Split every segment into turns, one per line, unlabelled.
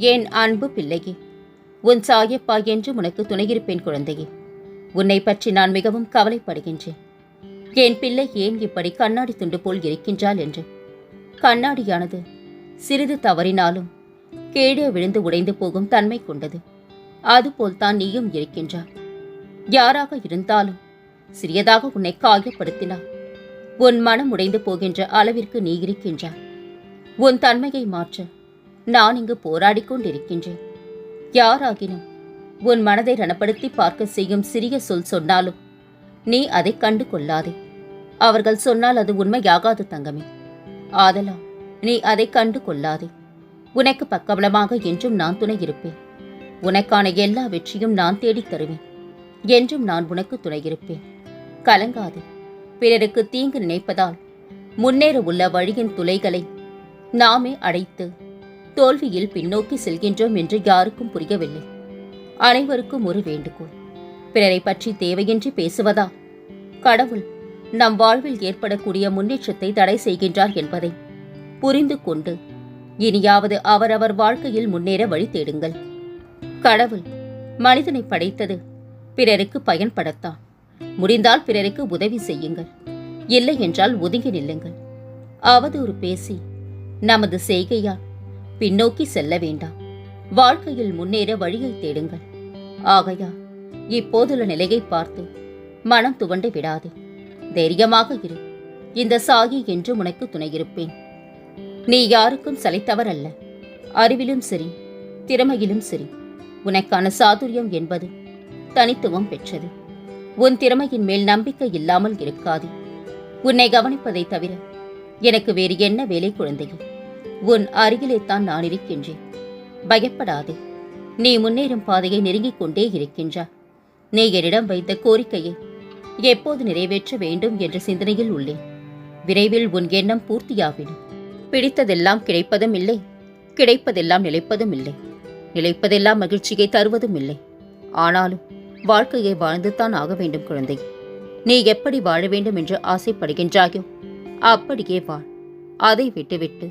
என் அன்பு பிள்ளையே? உன் சாயப்பா என்று உனக்கு துணையிருப்பேன் குழந்தையே. உன்னை பற்றி நான் மிகவும் கவலைப்படுகின்றேன். என் பிள்ளை ஏன் இப்படி கண்ணாடி துண்டு போல் இருக்கின்றாள் என்று? கண்ணாடியானது சிறிது தவறினாலும் கீழே விழுந்து உடைந்து போகும் தன்மை கொண்டது. அதுபோல் தான் நீயும் இருக்கின்றாய். யாராக இருந்தாலும் சிறியதாக உன்னை காயப்படுத்தினார் உன் மனம் உடைந்து போகின்ற அளவிற்கு நீ இருக்கின்றாய். உன் தன்மையை மாற்ற நான் இங்கு போராடிக் கொண்டிருக்கின்றேன். யாராகினும் உன் மனதை ரணப்படுத்தி பார்க்க செய்யும் சிறிய சொல் சொன்னாலும் நீ அதை கண்டு கொள்ளாதே அவர்கள் சொன்னால் அது உண்மையாகாது தங்கமே. ஆதலால் நீ அதை கண்டு கொள்ளாதே உனக்கு பக்கபலமாக என்றும் நான் துணை இருப்பேன். உனக்கான எல்லா வெற்றியும் நான் தேடித் தருவேன். என்றும் நான் உனக்கு துணை இருப்பேன். கலங்காதே. பிறருக்கு தீங்கு நினைப்பதால் முன்னேற உள்ள வழியின் துளைகளை நாமே அடைத்து தோல்வியில் பின்னோக்கி செல்கின்றோம் என்று யாருக்கும் புரியவில்லை. அனைவருக்கும் ஒரு வேண்டுகோள். பிறரை பற்றி தேவையின்றி பேசுவதா? கடவுள் நம் வாழ்வில் ஏற்படக்கூடிய முன்னேற்றத்தை தடை செய்கின்றார் என்பதை புரிந்து கொண்டு இனியாவது அவரவர் வாழ்க்கையில் முன்னேற வழி தேடுங்கள். கடவுள் மனிதனை படைத்தது பிறருக்கு பயன்படத்தான். முடிந்தால் பிறருக்கு உதவி செய்யுங்கள். இல்லை என்றால் ஒதுங்கி நில்லுங்கள். அவதூறு பேசி நமது செய்கையால் பின்னோக்கி செல்ல வேண்டாம். வாழ்க்கையில் முன்னேற வழியை தேடுங்கள். ஆகையா இப்போதுள்ள நிலையை பார்த்து மனம் துவண்டு விடாதே. தைரியமாக இரு. இந்த சாகி என்று உனக்கு துணையிருப்பேன். நீ யாருக்கும் சலைத்தவர் அல்ல அறிவிலும் சரி திறமையிலும் சரி. உனக்கான சாதுரியம் என்பது தனித்துவம் பெற்றது. உன் திறமையின் மேல் நம்பிக்கை இல்லாமல் இருக்காது. உன்னை கவனிப்பதை தவிர எனக்கு வேறு என்ன வேலை குழந்தைகள் உன் அருகிலே தான் நான் இருக்கின்றேன். பயப்படாதே. நீ முன்னேறும் பாதையை நெருங்கிக் கொண்டே இருக்கின்றாய் நீ என்னிடம் வைத்த கோரிக்கையை எப்போது நிறைவேற்ற வேண்டும் என்ற சிந்தனையில் உள்ளேன். விரைவில் உன் எண்ணம் பூர்த்தியாகிடும் பிடித்ததெல்லாம் கிடைப்பதும் இல்லை. கிடைப்பதெல்லாம் நிலைப்பதும் இல்லை. நிலைப்பதெல்லாம் மகிழ்ச்சியை தருவதும் இல்லை. ஆனாலும் வாழ்க்கையை வாழ்ந்துதான் ஆக வேண்டும் குழந்தை. நீ எப்படி வாழ வேண்டும் என்று ஆசைப்படுகின்றாயோ அப்படியே வாழ். அதை விட்டுவிட்டு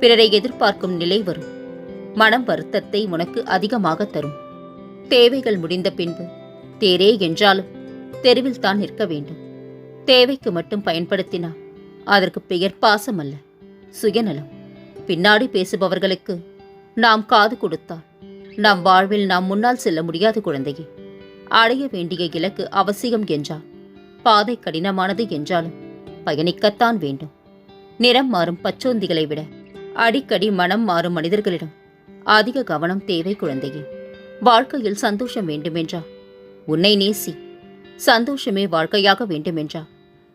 பிறரை எதிர்பார்க்கும் நிலை வரும். மனம் வருத்தத்தை உனக்கு அதிகமாக தரும். தேவைகள் முடிந்த பின்பு தேரே என்றாலும் தெருவில் தான் நிற்க வேண்டும். தேவைக்கு மட்டும் பயன்படுத்தினால் அதற்கு பெயர் பாசம் அல்ல சுயநலம். பின்னாடி பேசுபவர்களுக்கு நாம் காது கொடுத்தால் நம் வாழ்வில் நாம் முன்னால் செல்ல முடியாது குழந்தையே. அடைய வேண்டிய இலக்கு அவசியம் என்றால் பாதை கடினமானது என்றாலும் பயணிக்கத்தான் வேண்டும். நிறம் மாறும் பச்சோந்திகளை விட அடிக்கடி மனம் மாறும் மனிதர்களிடம் அதிக கவனம் தேவை குழந்தையே. வாழ்க்கையில் சந்தோஷம் வேண்டுமென்றா? உன்னை நேசி. சந்தோஷமே வாழ்க்கையாக வேண்டுமென்றா?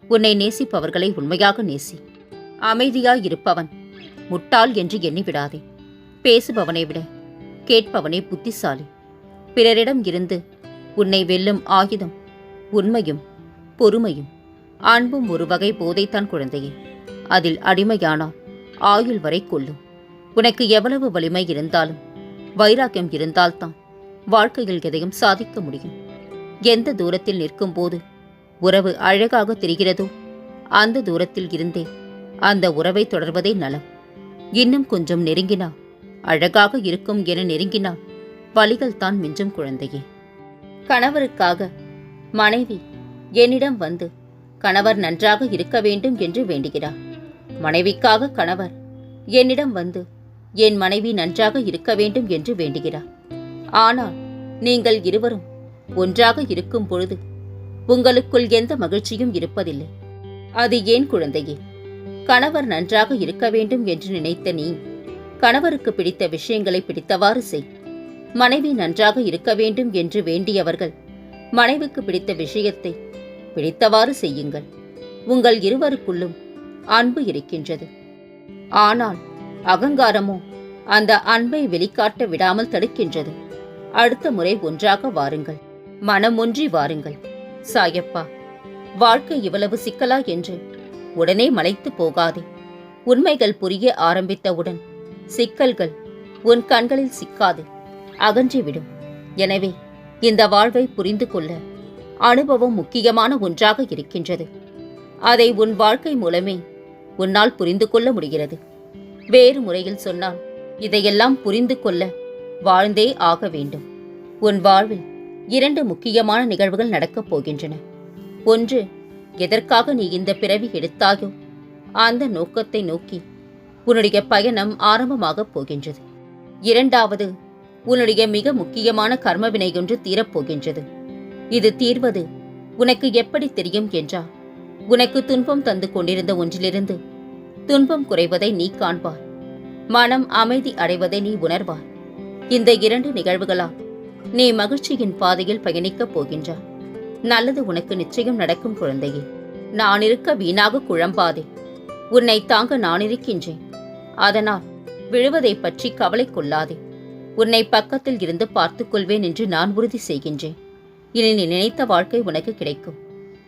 உன்னை நேசிப்பவர்களை உண்மையாக நேசி. அமைதியாய் இருப்பவன் முட்டாள் என்று எண்ணிவிடாதே. பேசுபவனை விட கேட்பவனே புத்திசாலி. பிறரிடம் இருந்து உன்னை வெல்லும் ஆயுதம் உண்மையும் பொறுமையும் அன்பும் ஒரு வகை போதைத்தான் குழந்தையே. அதில் அடிமையானால் ஆயுள் வரை கொள்ளும். உனக்கு எவ்வளவு வலிமை இருந்தாலும் வைராக்கியம் இருந்தால்தான் வாழ்க்கையில் எதையும் சாதிக்க முடியும். எந்த தூரத்தில் நிற்கும் போது உறவு அழகாக தெரிகிறதோ அந்த தூரத்தில் இருந்தே அந்த உறவை தொடர்வதே நலம். இன்னும் கொஞ்சம் நெருங்கினா அழகாக இருக்கும் என நெருங்கினால் வழிகள் தான் மிஞ்சும் குழந்தையே. கணவருக்காக மனைவி என்னிடம் வந்து கணவர் நன்றாக இருக்க வேண்டும் என்று வேண்டுகிறார். மனைவிக்காக கணவர் என்னிடம் வந்து என் மனைவி நன்றாக இருக்க வேண்டும் என்று வேண்டுகிறார். ஆனால் நீங்கள் இருவரும் ஒன்றாக இருக்கும் பொழுது உங்களுக்குள் எந்த மகிழ்ச்சியும் இருப்பதில்லை. அது ஏன் குழந்தையே? கணவர் நன்றாக இருக்க வேண்டும் என்று நினைத்த நீ கணவருக்கு பிடித்த விஷயங்களை பிடித்தவாறு செய். மனைவி நன்றாக இருக்க வேண்டும் என்று வேண்டியவர்கள் மனைவிக்கு பிடித்த விஷயத்தை பிடித்தவாறு செய்யுங்கள். உங்கள் இருவருக்குள்ளும் அன்பு இருக்கின்றது. ஆனால் அகங்காரமோ அந்த அன்பை வெளிக்காட்ட விடாமல் தடுக்கின்றது. அடுத்த முறை ஒன்றாக வாருங்கள். மனமொன்றி வாருங்கள். சாயப்பா வாழ்க்கை இவ்வளவு சிக்கலா என்று உடனே மலைத்து போகாதே. உண்மைகள் புரிய ஆரம்பித்தவுடன் சிக்கல்கள் உன் கண்களில் சிக்காது அகன்றிவிடும். எனவே இந்த வாழ்வை புரிந்து கொள்ள அனுபவம் முக்கியமான ஒன்றாக இருக்கின்றது. அதை உன் வாழ்க்கை மூலமே உன்னால் புரிந்து கொள்ள முடிகிறது. வேறு முறையில் சொன்னால் இதையெல்லாம் புரிந்து கொள்ள வாழ்ந்தே ஆக வேண்டும். உன் வாழ்வில் இரண்டு முக்கியமான நிகழ்வுகள் நடக்கப் போகின்றன. ஒன்று எதற்காக நீ இந்த பிறவி எடுத்தாயோ அந்த நோக்கத்தை நோக்கி உன்னுடைய பயணம் ஆரம்பமாகப் போகின்றது. இரண்டாவது உன்னுடைய மிக முக்கியமான கர்மவினை ஒன்று தீரப்போகின்றது இது தீர்வது உனக்கு எப்படி தெரியும் என்றால் உனக்கு துன்பம் தந்து கொண்டிருந்த ஒன்றிலிருந்து துன்பம் குறைவதை நீ காண்பார் மனம் அமைதி அடைவதை நீ உணர்வார் இந்த இரண்டு நிகழ்வுகளால் நீ மகிழ்ச்சியின் பாதையில் பயணிக்கப் போகின்றாய். நல்லது உனக்கு நிச்சயம் நடக்கும் குழந்தையே. நான் இருக்க வீணாக குழம்பாதே. உன்னை தாங்க நான் இருக்கின்றேன் அதனால் விழுவதைப் பற்றி கவலை கொள்ளாதே. உன்னை பக்கத்தில் இருந்து பார்த்துக் கொள்வேன் என்று நான் உறுதி செய்கின்றேன். இனி நீ நினைத்த வாழ்க்கை உனக்கு கிடைக்கும்.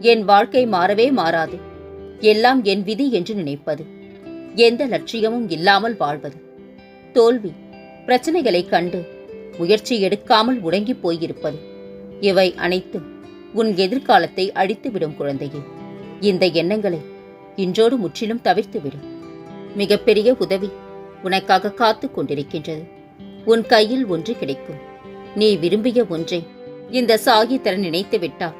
என் வாழ்க்கை மாறவே மாறாது. எல்லாம் என் விதி என்று நினைப்பது. எந்த லட்சியமும் இல்லாமல் வாழ்வது. தோல்வி பிரச்சனைகளைக் கண்டு முயற்சி எடுக்காமல் உடங்கி போயிருப்பது. இவை அனைத்தும் உன் எதிர்காலத்தை அழித்துவிடும் குழந்தையே. இந்த எண்ணங்களை இன்றோடு முற்றிலும் தவிர்த்துவிடும் மிகப்பெரிய உதவி உனக்காக காத்துக் கொண்டிருக்கின்றது. உன் கையில் ஒன்று கிடைக்கும். நீ விரும்பிய ஒன்றை இந்த சாகி தர நினைத்து விட்டால்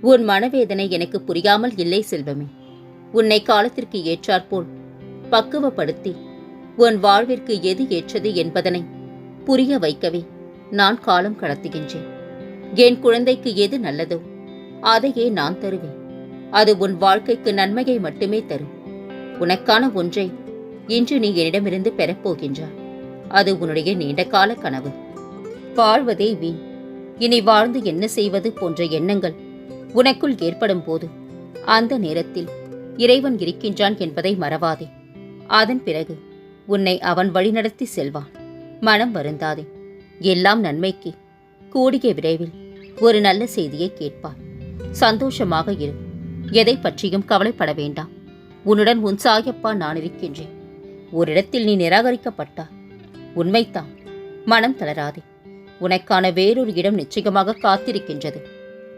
உன் மனவேதனை எனக்கு புரியாமல் இல்லை செல்வமே. உன்னை காலத்திற்கு ஏற்றாற்போல் பக்குவப்படுத்தி உன் வாழ்விற்கு எது ஏற்றது என்பதனை புரிய வைக்கவே நான் காலம் கடத்துகின்றேன். என் குழந்தைக்கு எது நல்லதோ அதையே நான் தருவேன். அது உன் வாழ்க்கைக்கு நன்மையை மட்டுமே தரும். உனக்கான ஒன்றை இன்று நீ என்னிடமிருந்து பெறப்போகின்றாய் அது உன்னுடைய நீண்டகால கனவு. வாழ்வதே வீண். இனி வாழ்ந்து என்ன செய்வது போன்ற எண்ணங்கள் உனக்குள் ஏற்படும் போது அந்த நேரத்தில் இறைவன் இருக்கின்றான் என்பதை மறவாதே. அதன் பிறகு உன்னை அவன் வழிநடத்தி செல்வான். மனம் வருந்தாதே. எல்லாம் நன்மைக்கு. கூடிய விரைவில் ஒரு நல்ல செய்தியை கேட்பாய் சந்தோஷமாக இரு. எதை பற்றியும் கவலைப்பட வேண்டாம். உன்னுடன் உன் சாயப்பா நான் இருக்கின்றேன். ஓரிடத்தில் நீ நிராகரிக்கப்பட்டாய் உண்மைத்தான் மனம் தளராதே. உனக்கான வேறொரு இடம் நிச்சயமாக காத்திருக்கின்றது.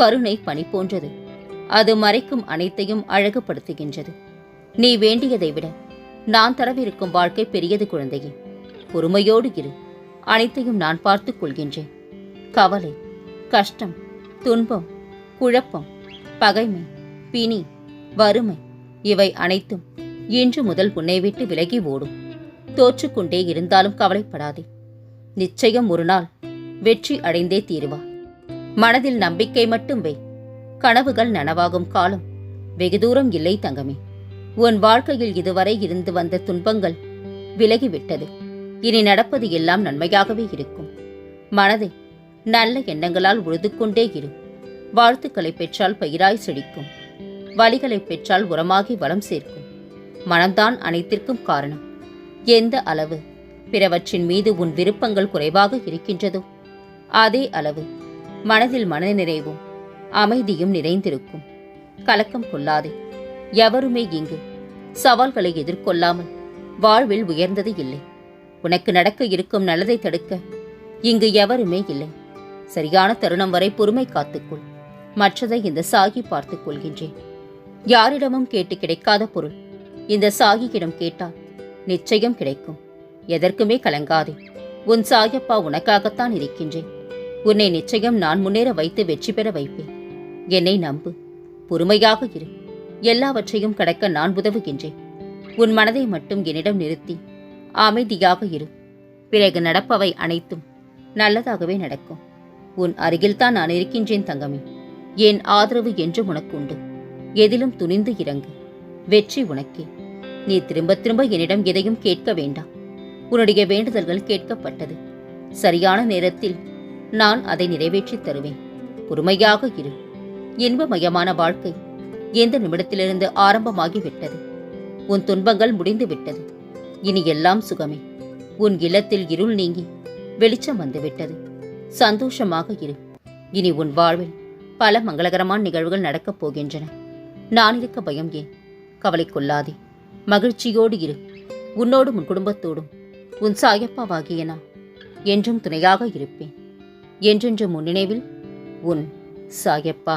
கருணை பனி போன்றது. அது மறைக்கும் அனைத்தையும் அழகுபடுத்துகின்றது. நீ வேண்டியதை விட நான் தரவிருக்கும் வாழ்க்கை பெரியது குழந்தையே. பொறுமையோடு இரு. அனைத்தையும் நான் பார்த்துக் கொள்கின்றேன். கவலை கஷ்டம் துன்பம் குழப்பம் பகைமை பிணி வறுமை இவை அனைத்தும் இன்று முதல் உன்னை விட்டு விலகி ஓடும். தோற்றுக்கொண்டே இருந்தாலும் கவலைப்படாதே. நிச்சயம் ஒரு நாள் வெற்றி அடைந்தே தீருவா. மனதில் நம்பிக்கை மட்டும் வை. கனவுகள் நனவாகும் காலம். வெகு தூரம் இல்லை தங்கமே. உன் வாழ்க்கையில் இதுவரை இருந்து வந்த துன்பங்கள் விலகிவிட்டது. இனி நடப்பது எல்லாம் நன்மையாகவே இருக்கும். மனதை நல்ல எண்ணங்களால் உழுதுகொண்டே இரு. வாழ்த்துக்களை பெற்றால் பயிராய் செழிக்கும். வழிகளை பெற்றால் உரமாகி வளம் சேர்க்கும். மனம்தான் அனைத்திற்கும் காரணம். எந்த அளவு பிறவற்றின் மீது உன் விருப்பங்கள் குறைவாக இருக்கின்றதோ அதே அளவு மனதில் மனநிறைவும் அமைதியும் நிறைந்திருக்கும். கலக்கம் கொள்ளாதே. எவருமே இங்கு சவால்களை எதிர்கொள்ளாமல் வாழ்வில் உயர்ந்தது இல்லை. உனக்கு நடக்க இருக்கும் நல்லதை தடுக்க இங்கு எவருமே இல்லை. சரியான தருணம் வரை பொறுமை காத்துக்கொள். மற்றதை இந்த சாகி பார்த்துக் கொள்கின்றேன். யாரிடமும் கேட்டு கிடைக்காத பொருள். இந்த சாகியிடம் கேட்டால் நிச்சயம் கிடைக்கும். எதற்குமே கலங்காதே. உன் சாயப்பா உனக்காகத்தான் இருக்கின்றேன். உன்னை நிச்சயம் நான் முன்னேற வைத்து வெற்றி பெற வைப்பேன். என்னை நம்பு. பொறுமையாக இரு. எல்லாவற்றையும் கடக்க நான் உதவுகின்றேன். உன் மனதை மட்டும் என்னிடம் நிறுத்தி அமைதியாக இரு. பிறகு நடப்பவை அனைத்தும் நல்லதாகவே நடக்கும். உன் அருகில்தான் நான் இருக்கின்றேன் தங்கமே. என் ஆதரவு என்றும் உனக்கு உண்டு எதிலும் துணிந்து இறங்கு. வெற்றி உனக்கே. நீ திரும்ப திரும்ப என்னிடம் எதையும் கேட்க வேண்டாம். உன்னுடைய வேண்டுதல்கள் கேட்கப்பட்டது. சரியான நேரத்தில் நான் அதை நிறைவேற்றித் தருவேன். பொறுமையாக இரு. இன்பமயமான வாழ்க்கை எந்த நிமிடத்திலிருந்து ஆரம்பமாகிவிட்டது? உன் துன்பங்கள் முடிந்து விட்டது இனி எல்லாம் சுகமே. உன் இல்லத்தில் இருள் நீங்கி வெளிச்சம் வந்துவிட்டது. சந்தோஷமாக இரு. இனி உன் வாழ்வில் பல மங்களகரமான நிகழ்வுகள் நடக்கப் போகின்றன. நான் இருக்க பயம் ஏன்? கவலை கொள்ளாதே. மகிழ்ச்சியோடு இரு. உன்னோடும் உன் குடும்பத்தோடும். உன் சாயப்பாவாகிய நான் என்றும் துணையாக இருப்பேன். என்றென்று முன்னினைவில் உன் சாயப்பா.